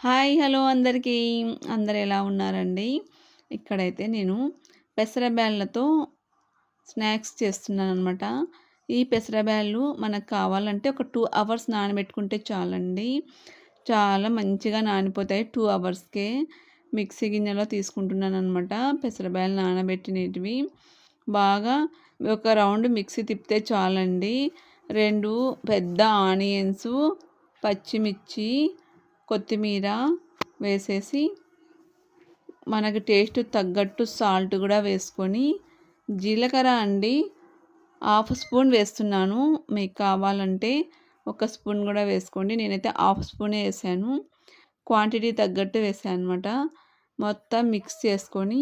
Hi hello అందరికీ. అందరు ఎలా ఉన్నారండి? ఇక్కడైతే నేను పెసరబ్యాళ్ళతో స్నాక్స్ చేస్తున్నాను అనమాట ఈ పెసరబ్యాళ్ళు మనకు కావాలంటే ఒక టూ అవర్స్ నానబెట్టుకుంటే చాలండి. చాలా మంచిగా నానిపోతాయి టూ అవర్స్కే. మిక్సీ గిన్నెలో తీసుకుంటున్నాను అనమాట పెసరబ్యాళ్ళు నానబెట్టినవి. బాగా ఒక రౌండ్ మిక్సీ తిప్పితే చాలండి. రెండు పెద్ద ఆనియన్స్ పచ్చిమిర్చి కొత్తిమీర వేసేసి మనకి టేస్ట్ తగ్గట్టు సాల్ట్ కూడా వేసుకొని జీలకర్ర అండి హాఫ్ స్పూన్ వేస్తున్నాను. మీకు కావాలంటే ఒక స్పూన్ కూడా వేసుకోండి. నేనైతే హాఫ్ స్పూనే వేసాను. క్వాంటిటీ తగ్గట్టు వేసాను అనమాట మొత్తం మిక్స్ చేసుకొని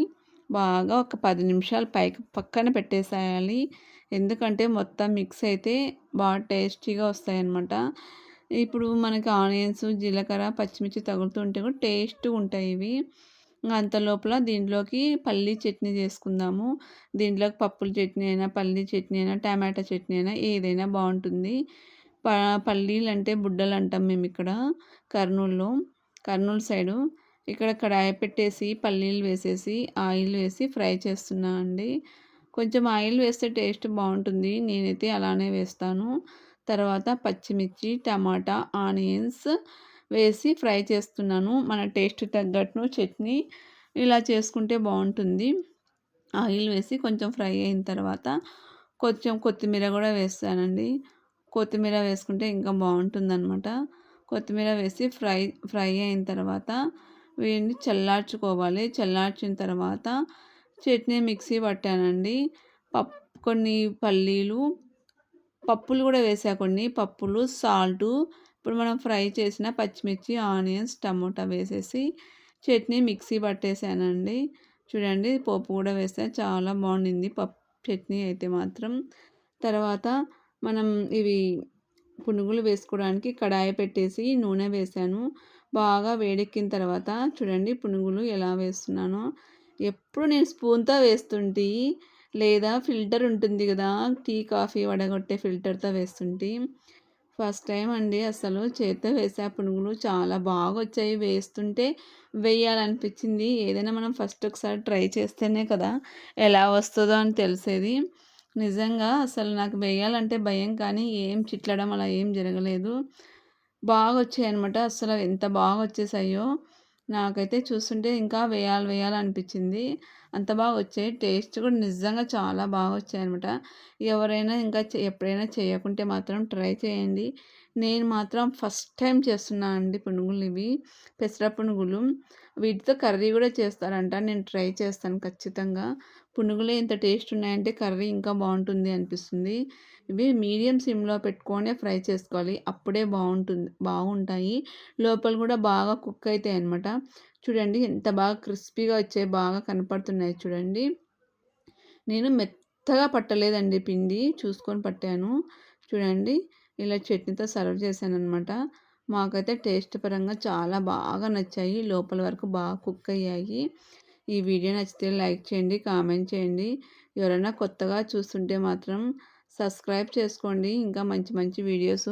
బాగా ఒక పది నిమిషాలు పైకి పక్కన పెట్టేసేయాలి. ఎందుకంటే మొత్తం మిక్స్ అయితే బాగా టేస్టీగా వస్తాయన్నమాట. ఇప్పుడు మనకి ఆనియన్స్ జీలకర్ర పచ్చిమిర్చి తగులుతుంటే కూడా టేస్ట్ ఉంటాయి ఇవి. అంత లోపల దీంట్లోకి పల్లీ చట్నీ చేసుకుందాము. దీంట్లోకి పప్పుల చట్నీ అయినా పల్లీ చట్నీ అయినా టమాటా చట్నీ అయినా ఏదైనా బాగుంటుంది. ప పల్లీలు అంటే బుడ్డలు అంటాం మేము ఇక్కడ కర్నూలులో. కర్నూలు సైడు ఇక్కడ కడాయి పెట్టేసి పల్లీలు వేసేసి ఆయిల్ వేసి ఫ్రై చేస్తున్నా అండి కొంచెం ఆయిల్ వేస్తే టేస్ట్ బాగుంటుంది. నేనైతే అలానే వేస్తాను. తర్వాత పచ్చిమిర్చి టమాటా ఆనియన్స్ వేసి ఫ్రై చేస్తున్నాను. మన టేస్ట్ తగ్గట్టును చట్నీ ఇలా చేసుకుంటే బాగుంటుంది. ఆయిల్ వేసి కొంచెం ఫ్రై అయిన తర్వాత కొంచెం కొత్తిమీర కూడా వేస్తానండి. కొత్తిమీర వేసుకుంటే ఇంకా బాగుంటుంది అనమాట కొత్తిమీర వేసి ఫ్రై ఫ్రై అయిన తర్వాత వీటిని చల్లార్చుకోవాలి. చల్లార్చిన తర్వాత చట్నీ మిక్సీ పట్టానండి. పప్పు కొన్ని పల్లీలు పప్పులు కూడా వేసా కొన్ని పప్పులు సాల్టు ఇప్పుడు మనం ఫ్రై చేసిన పచ్చిమిర్చి ఆనియన్స్ టమోటా వేసేసి చట్నీ మిక్సీ పట్టేసానండి. చూడండి పప్పు కూడా వేస్తే చాలా బాగుండింది పప్పు చట్నీ అయితే మాత్రం. తర్వాత మనం ఇవి పునుగులు వేసుకోవడానికి కడాయి పెట్టేసి నూనె వేసాను. బాగా వేడెక్కిన తర్వాత చూడండి పునుగులు ఎలా వేస్తున్నానో. ఎప్పుడు నేను స్పూన్తో వేస్తుంటే లేదా ఫిల్టర్ ఉంటుంది కదా టీ కాఫీ వడగొట్టే ఫిల్టర్తో వేస్తుంటే. ఫస్ట్ టైం అండి అసలు చేత్తో వేసే పునుగులు చాలా బాగా వచ్చాయి వేస్తుంటే వేయాలనిపించింది. ఏదైనా మనం ఫస్ట్ ఒకసారి ట్రై చేస్తేనే కదా ఎలా వస్తుందో అని తెలిసేది. నిజంగా అసలు నాకు వేయాలంటే భయం కానీ ఏం చిట్లడం అలా ఏం జరగలేదు. బాగా వచ్చాయి అనమాట అసలు ఎంత బాగా వచ్చేసాయో నాకైతే చూస్తుంటే ఇంకా వేయాలి వేయాలనిపించింది అంత బాగా వచ్చాయి. టేస్ట్ కూడా నిజంగా చాలా బాగా వచ్చాయి అనమాట ఎవరైనా ఇంకా ఎప్పుడైనా చేయకుంటే మాత్రం ట్రై చేయండి. నేను మాత్రం ఫస్ట్ టైం చేస్తున్నా అండి పునుగులు ఇవి. పెసర పునుగులు. వీటితో కర్రీ కూడా చేస్తారంట. నేను ట్రై చేస్తాను ఖచ్చితంగా. పునుగులే ఇంత టేస్ట్ ఉన్నాయంటే కర్రీ ఇంకా బాగుంటుంది అనిపిస్తుంది. ఇవి మీడియం సిమ్లో పెట్టుకొని ఫ్రై చేసుకోవాలి. అప్పుడే బాగుంటుంది బాగుంటాయి. లోపల కూడా బాగా కుక్ అవుతాయి అనమాట చూడండి ఎంత బాగా క్రిస్పీగా వచ్చాయి బాగా కనపడుతున్నాయి చూడండి. నేను మెత్తగా పట్టలేదండి పిండి. చూసుకొని పట్టాను. చూడండి. ఇలా చట్నీతో సర్వ్ చేశాను అనమాట మాకైతే టేస్ట్ పరంగా చాలా బాగా నచ్చాయి. లోపల వరకు బాగా కుక్ అయ్యాయి. ఈ వీడియో నచ్చితే లైక్ చేయండి కామెంట్ చేయండి. ఎవరైనా కొత్తగా చూస్తుంటే మాత్రం సబ్స్క్రైబ్ చేసుకోండి. ఇంకా మంచి మంచి వీడియోస్